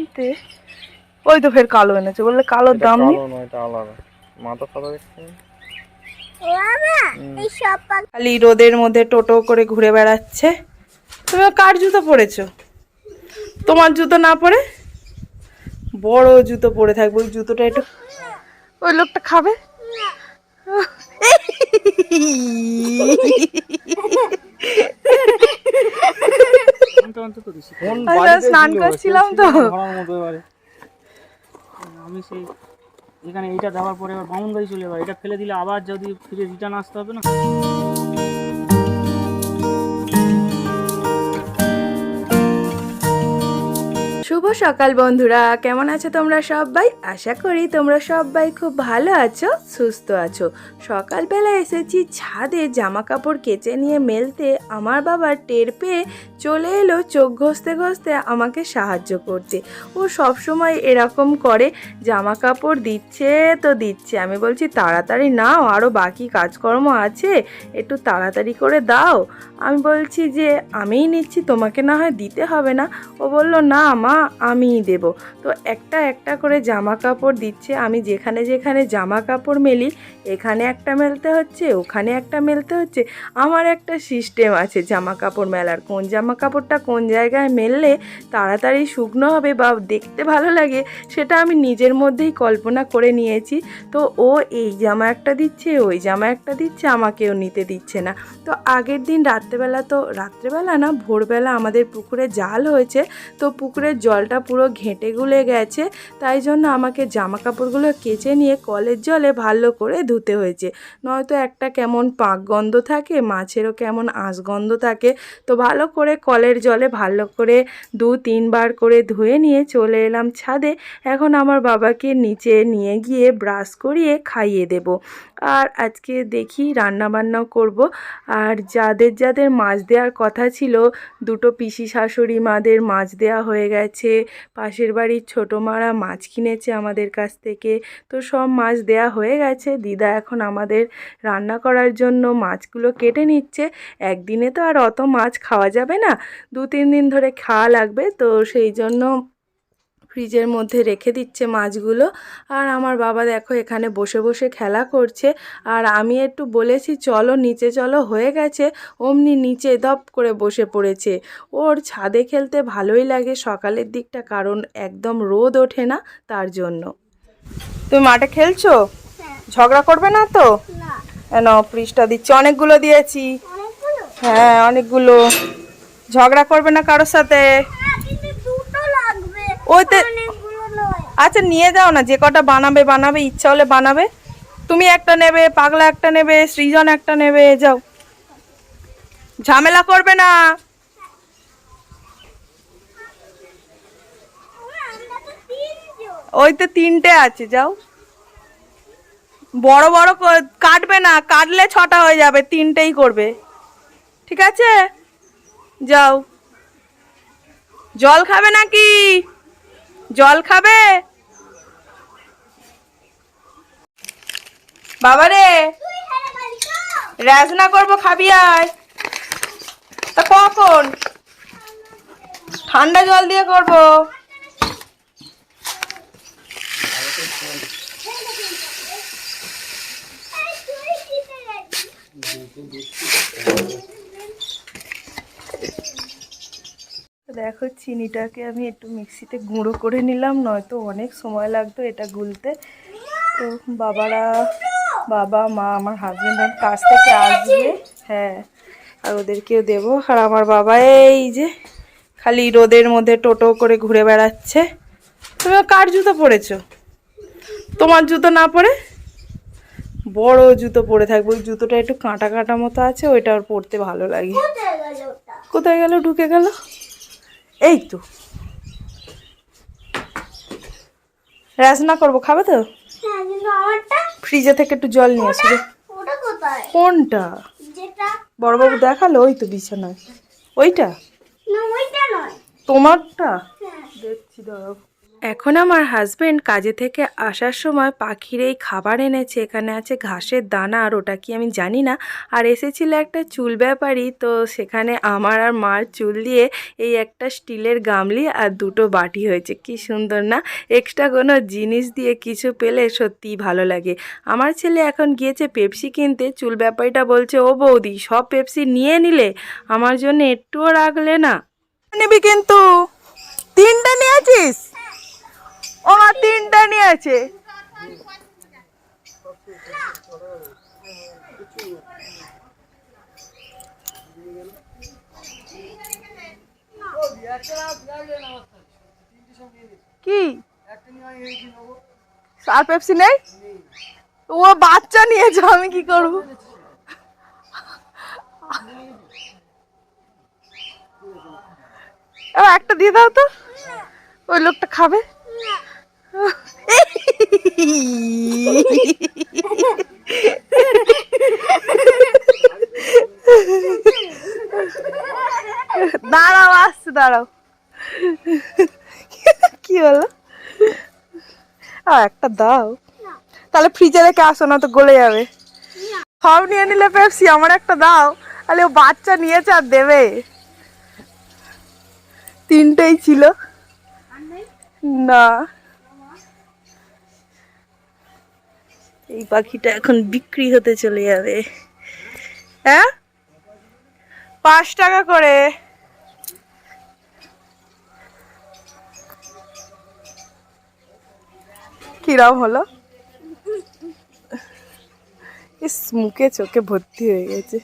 কিনতে ওই তো ফের কালো এনেছে বললে কালোর দাম। নেই কালো নয় এটা আলাদা। মাথা সাদা দেখছি এই সব পাখি। খালি রোদের মধ্যে টোটো করে ঘুরে বেড়াচ্ছে। তুমি কার জুতো পরেছো? তোমার জুতো না পরে? বড় জুতো পরে থাকবে ওই জুতোটা একটু ওই লোকটা খাবে কোন আরে বাড়িতে স্নান করছিলাম তো। আমি সেই এখানে এইটা দেওয়ার পরে এবার বামুন বাড়ি চলে যাবে এটা ফেলে দিলে আবার যদি ফিরে রিটার্ন আসতে হবে না? শুভ সকাল বন্ধুরা। কেমন আছো তোমরা সবাই? আশা করি তোমরা সবাই খুব ভালো আছো, সুস্থ আছো। সকালবেলা এসেছি ছাদে জামা কাপড় কেচে নিয়ে মেলতে। আমার বাবা টের পেয়ে চলে এলো চোখ ঘষতে ঘষতে আমাকে সাহায্য করতে। ও সব সময় এরকম করে জামা কাপড় দিচ্ছে তো দিচ্ছে। আমি বলছি, তাড়াতাড়ি নাও আরও বাকি কাজকর্ম আছে, একটু তাড়াতাড়ি করে দাও। আমি বলছি যে, আমিই নিচ্ছি, তোমাকে না হয় দিতে হবে না। ও বলল, না মা আমিই দেব। তো একটা একটা করে জামা কাপড় দিচ্ছে, আমি যেখানে যেখানে জামা কাপড় মেলি, এখানে একটা মেলতে হচ্ছে, ওখানে একটা মেলতে হচ্ছে। আমার একটা সিস্টেম আছে জামা কাপড় মেলার। কোন জামা কাপড়টা কোন জায়গায় মেললে তাড়াতাড়ি শুকনো হবে বা দেখতে ভালো লাগে, সেটা আমি নিজের মধ্যেই কল্পনা করে নিয়েছি। তো ও এই জামা একটা দিচ্ছে, ওই জামা একটা দিচ্ছে, আমাকেও নিতে দিচ্ছে না। তো আগের দিন রাত্রেবেলা তো, রাত্রেবেলা না, ভোরবেলা আমাদের পুকুরে জাল হয়েছে, তো পুকুরের জলটা পুরো ঘেঁটে গুলে গেছে, তাই জন্য আমাকে জামা কাপড়গুলো কেচে নিয়ে কলের জলে ভালো করে ধুতে হয়েছে। নয়তো একটা কেমন পাক গন্ধ থাকে, মাছেরও কেমন আঁশ গন্ধ থাকে, তো ভালো করে কলের জলে ভালো করে দু তিনবার করে ধুয়ে নিয়ে চলে এলাম ছাদে। এখন আমার বাবাকে নিচে নিয়ে গিয়ে ব্রাশ করিয়ে খাইয়ে দেব। আর আজকে দেখি রান্না বান্নাও করব। আর যাদের যাদের মাছ দেওয়ার কথা ছিল, দুটো পিসি শাশুড়ি মাদের মাছ দেওয়া হয়ে গেছে। পাশের বাড়ির ছোটো মারা মাছ কিনেছে আমাদের কাছ থেকে। তো সব মাছ দেওয়া হয়ে গেছে। দিদা এখন আমাদের রান্না করার জন্য মাছগুলো কেটে নিচ্ছে। একদিনে তো আর অত মাছ খাওয়া যাবে না। দু তিন দিন ধরে খাওয়া লাগবে। তো সেই জন্য ফ্রিজের মধ্যে রেখে দিচ্ছে মাছগুলো। আর আমার বাবা দেখো এখানে বসে বসে খেলা করছে। আর আমি একটু বলেছি চলো নিচে চলো হয়ে গেছে। অমনি নিচে দপ করে বসে পড়েছে। ওর ছাদে খেলতে ভালোই লাগে সকালের দিকটা কারণ একদম রোদ ওঠে না তার জন্য। তুমি মাঠে খেলছো? ঝগড়া করবে না তো? না। কেন? পৃষ্ঠা দিচ্ছি। অনেকগুলো দিয়েছি। হ্যাঁ অনেকগুলো। ঝগড়া করবে না কারোর সাথে হ্যাঁ কিন্তু দুটো লাগবে ওইতে আচ্ছা নিয়ে যাও না যে কটা বানাবে বানাবে ইচ্ছা হলে বানাবে। তুমি একটা নেবে পাগলা একটা নেবে সৃজন একটা নেবে যাও। ঝামেলা করবে না। ওই তো তিনটে আছে যাও। বড় বড় কাটবে না কাটলে ছটা হয়ে যাবে তিনটেই করবে। ঠিক আছে? যাও। জল খাবে নাকি? জল খাবে? বাবা রে, রাজনা করব খাবি আয়। তা কখন? ঠান্ডা জল দিয়ে করব। এই তুই দিতে গেছিস দেখো চিনিটাকে আমি একটু মিক্সিতে গুঁড়ো করে নিলাম নয়তো অনেক সময় লাগতো এটা গুলতে। তো বাবারা বাবা মা আমার হাজবেন্ড কাছ থেকে আসবে। হ্যাঁ আর ওদেরকেও দেবো। আর আমার বাবা এই যে খালি রোদের মধ্যে টোটো করে ঘুরে বেড়াচ্ছে। তুমি কার জুতো পরেছো? তোমার জুতো না পরে? বড় জুতো পরে থাকবে। ওই জুতোটা একটু কাঁটা কাঁটা মতো আছে ওইটা ওর পরতে ভালো লাগে। কোথায় গেল? ঢুকে গেল? এই তো। রাজনা করব খাবে তো? হ্যাঁ ফ্রিজে থেকে একটু জল নিয়ে আসবে কোনটা? বড়বাবু দেখাল ওই তো বিছানায়। ওইটা? তোমারটা? হ্যাঁ। দেখছি দাঁড়াও। এখন আমার হাজব্যান্ড কাজে থেকে আসার সময় পাখির এই খাবার এনেছে, এখানে আছে ঘাসের দানা, আর ওটা কি আমি জানি না। আর এসেছিল একটা চুল ব্যাপারী, তো সেখানে আমার আর মার চুল দিয়ে এই একটা স্টিলের গামলি আর দুটো বাটি হয়েছে। কি সুন্দর না? এক্সট্রা কোনো জিনিস দিয়ে কিছু পেলে সত্যিই ভালো লাগে। আমার ছেলে এখন গিয়েছে পেপসি কিনতে, চুল ব্যাপারীটা বলছে, ও বৌদি, সব পেপসি নিয়ে নিলে? আমার জন্য একটুও রাখলে না? নিবি কিন্তু। তিনটা নিয়েছিস? ও মা তিনটা নিয়ে আছে কি? আর পেপসি নেই? ও বাচ্চা নিয়েছে, আমি কি করব? একটা দিয়ে দাও তো। ওই লোকটা খাবে। দাঁড়াও, আসছে, দাঁড়াও। কি হলো? একটা দাও। তাহলে ফ্রিজে রেখে আসো, না তো গলে যাবে। সব নিয়ে নিলে পেপসি আমার একটা দাও। তাহলে ও বাচ্চা নিয়েছে আর দেবে। তিনটেই ছিল। না। এই পাখিটা এখন বিক্রি হতে চলে যাবে। হ্যাঁ? পাঁচ টাকা করে। কিরাম হলো? ইস, মুখে চোখে ভর্তি হয়ে গেছে।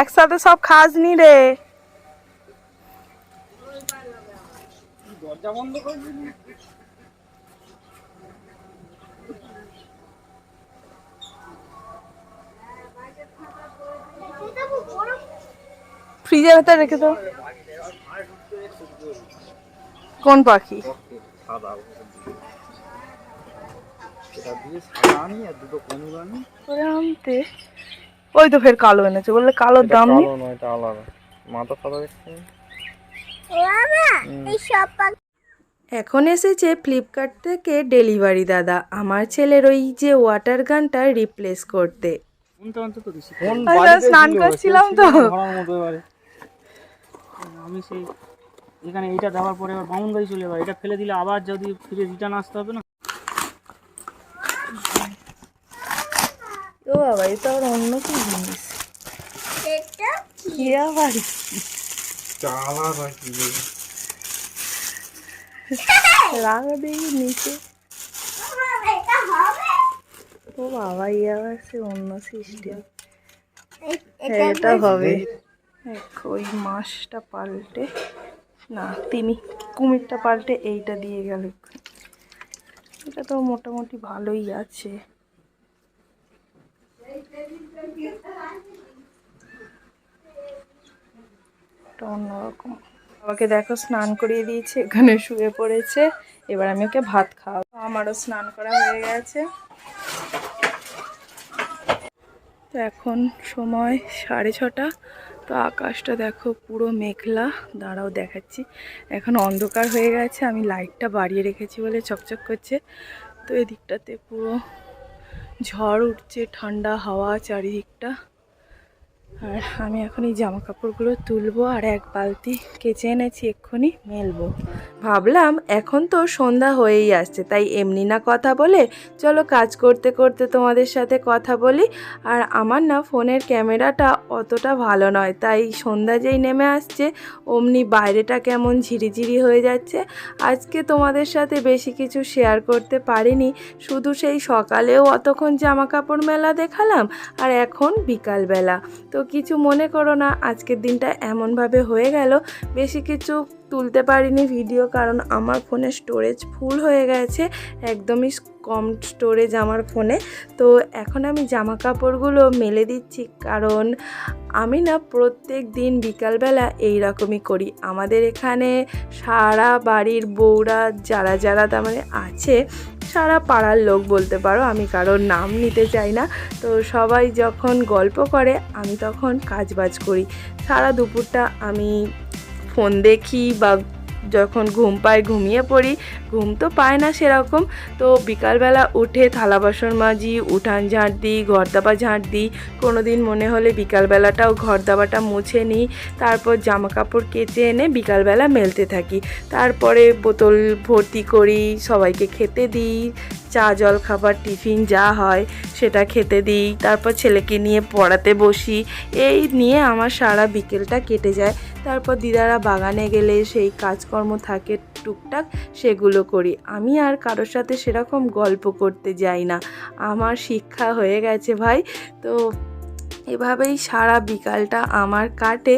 একসাথে সব খাস নি রে। দরজা বন্ধ করে ফ্রিজের ভেতরে রেখে দাও। কোন পাখি? সাদা। দুটো ওই তো ফের কালো এনেছে বললে কালোর এটা দাম। নেই কালো নয় এটা আলাদা। মাথা সাদা দেখতে বাবা এই সব এখন এসেছে ফ্লিপকার্ট থেকে ডেলিভারি দাদা আমার ছেলের ওই যে ওয়াটার গানটা রিপ্লেস করতে। স্নান করছিলাম তো। আমি সেই এখানে এইটা দেওয়ার পরে এবার বামুন বাড়ি চলে যাবে এটা ফেলে দিলে আবার যদি ফিরে রিটার্ন আসতে হবে না? বাবা এটা আবার অন্য কি জিনিস? এটা কি? আবার? চালা রে। রাগা দেখি নিচে। বাবা, এটা হবে? ও বাবা ইয়ে আবার সে অন্য সিস্টেম। এটা হবে। দেখো, ওই মাছটা পাল্টে। না তিনি কুমিরটা পাল্টে এইটা দিয়ে গেল। এটা তো মোটামুটি ভালোই আছে। অন্যরকম। বাবাকে দেখো, স্নান করিয়ে দিয়েছে, এখানে শুয়ে পড়েছে। এবার আমি ওকে ভাত খাওয়াবো। আমারও স্নান করা হয়ে গেছে। তো এখন সময় সাড়ে ছটা। তো আকাশটা দেখো পুরো মেঘলা। দাঁড়াও, দেখাচ্ছি। এখন অন্ধকার হয়ে গেছে। আমি লাইটটা বাড়িয়ে রেখেছি বলে চকচক করছে। তো এদিকটাতে পুরো ঝড় উঠছে, ঠান্ডা হাওয়া চারিদিকটা। আর আমি এখন এই জামা কাপড়গুলো তুলবো আর এক বালতি কেচে এনেছি এক্ষুনি মেলবো। ভাবলাম এখন তো সন্ধ্যা হয়েই আসছে, তাই এমনি না কথা বলে চলো কাজ করতে করতে তোমাদের সাথে কথা বলি। আর আমার না ফোনের ক্যামেরাটা অতটা ভালো নয়, তাই সন্ধ্যা যেই নেমে আসছে, অমনি বাইরেটা কেমন ঝিরিঝিরি হয়ে যাচ্ছে। আজকে তোমাদের সাথে বেশি কিছু শেয়ার করতে পারিনি, শুধু সেই সকালেও অতক্ষণ জামা কাপড় মেলা দেখালাম, আর এখন বিকালবেলা। তো কিছু মনে করো না, আজকের দিনটা এমনভাবে হয়ে গেল, বেশি কিছু তুলতে পারিনি ভিডিও কারণ আমার ফোনে স্টোরেজ ফুল হয়ে গেছে, একদমই কম স্টোরেজ আমার ফোনে তো এখন আমি জামা কাপড়গুলো মেলে দিচ্ছি কারণ আমি না প্রত্যেক দিন বিকালবেলা এই রকমই করি। আমাদের এখানে সারা বাড়ির বউরা যারা যারা তার মানে আছে, সারা পাড়ার লোক বলতে পারো, আমি কারোর নাম নিতে চাই না। তো সবাই যখন গল্প করে, আমি তখন কাজবাজ করি। সারা দুপুরটা আমি ফোন দেখি বা যখন ঘুম পাই ঘুমিয়ে পড়ি, ঘুম তো পায় না সেরকম। তো বিকালবেলা উঠে থালা বাসন মাজি, উঠান ঝাঁট দিই, ঘর দাবা ঝাঁট দিই। কোনো দিন মনে হলে বিকালবেলাটাও ঘর দাবাটা মুছে নিই। তারপর জামা কাপড় কেচে এনে বিকালবেলা মেলতে থাকি। তারপরে বোতল ভর্তি করি, সবাইকে খেতে দিই। চা, জল খাবার, টিফিন যা হয় সেটা খেতে দিই। তারপর ছেলেকে নিয়ে পড়াতে বসি। এই নিয়ে আমার সারা বিকেলটা কেটে যায়। তারপর দিদারা বাগানে গেলে সেই কাজকর্ম থাকে টুকটাক, সেগুলো করি। আমি আর কারোর সাথে সেরকম গল্প করতে যাই না। আমার শিক্ষা হয়ে গেছে ভাই। তো এভাবেই সারা বিকালটা আমার কাটে।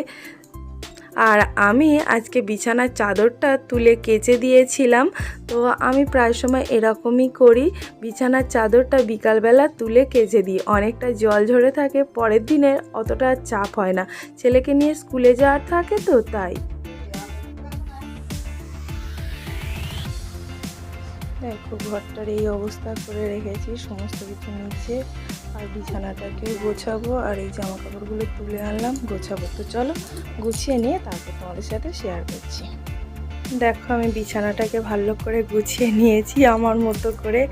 আর আমি আজকে বিছানার চাদরটা তুলে কেচে দিয়েছিলাম। তো আমি প্রায় সময় এরকমই করি। বিছানার চাদরটা বিকালবেলা তুলে কেচে দিই। অনেকটা জল ঝরে থাকে, পরের দিনের অতটা চাপ হয় না। ছেলেকে নিয়ে স্কুলে যাওয়ার থাকে তো, তাই। দেখো ঘরটার এই অবস্থা করে রেখেছি, সমস্ত কিছু নিচে আর বিছানাটাকে গোছাবো আর এই জামা কাপড়গুলো তুলে আনলাম, গোছাবো। তো চলো গুছিয়ে নিয়ে তারপর তোমাদের সাথে শেয়ার করছি। দেখো, আমি বিছানাটাকে ভালো করে গুছিয়ে নিয়েছি আমার মতো করে।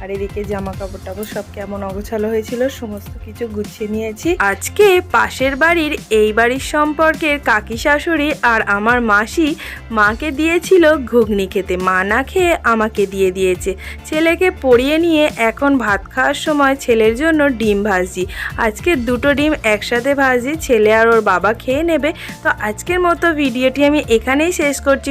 আর এদিকে জামা কাপড় টাপড় সব কেমন অগোছালো হয়েছিল, সমস্ত কিছু গুছিয়ে নিয়েছি। আজকে পাশের বাড়ির এই বাড়ির সম্পর্কে কাকি শাশুড়ি আর আমার মাসি মাকে দিয়েছিল ঘুগনি খেতে। মা না খেয়ে আমাকে দিয়ে দিয়েছে। ছেলেকে পড়িয়ে নিয়ে এখন ভাত খাওয়ার সময় ছেলের জন্য ডিম ভাজি। আজকে দুটো ডিম একসাথে ভাজি, ছেলে আর ওর বাবা খেয়ে নেবে। তো আজকের মতো ভিডিওটি আমি এখানেই শেষ করছি।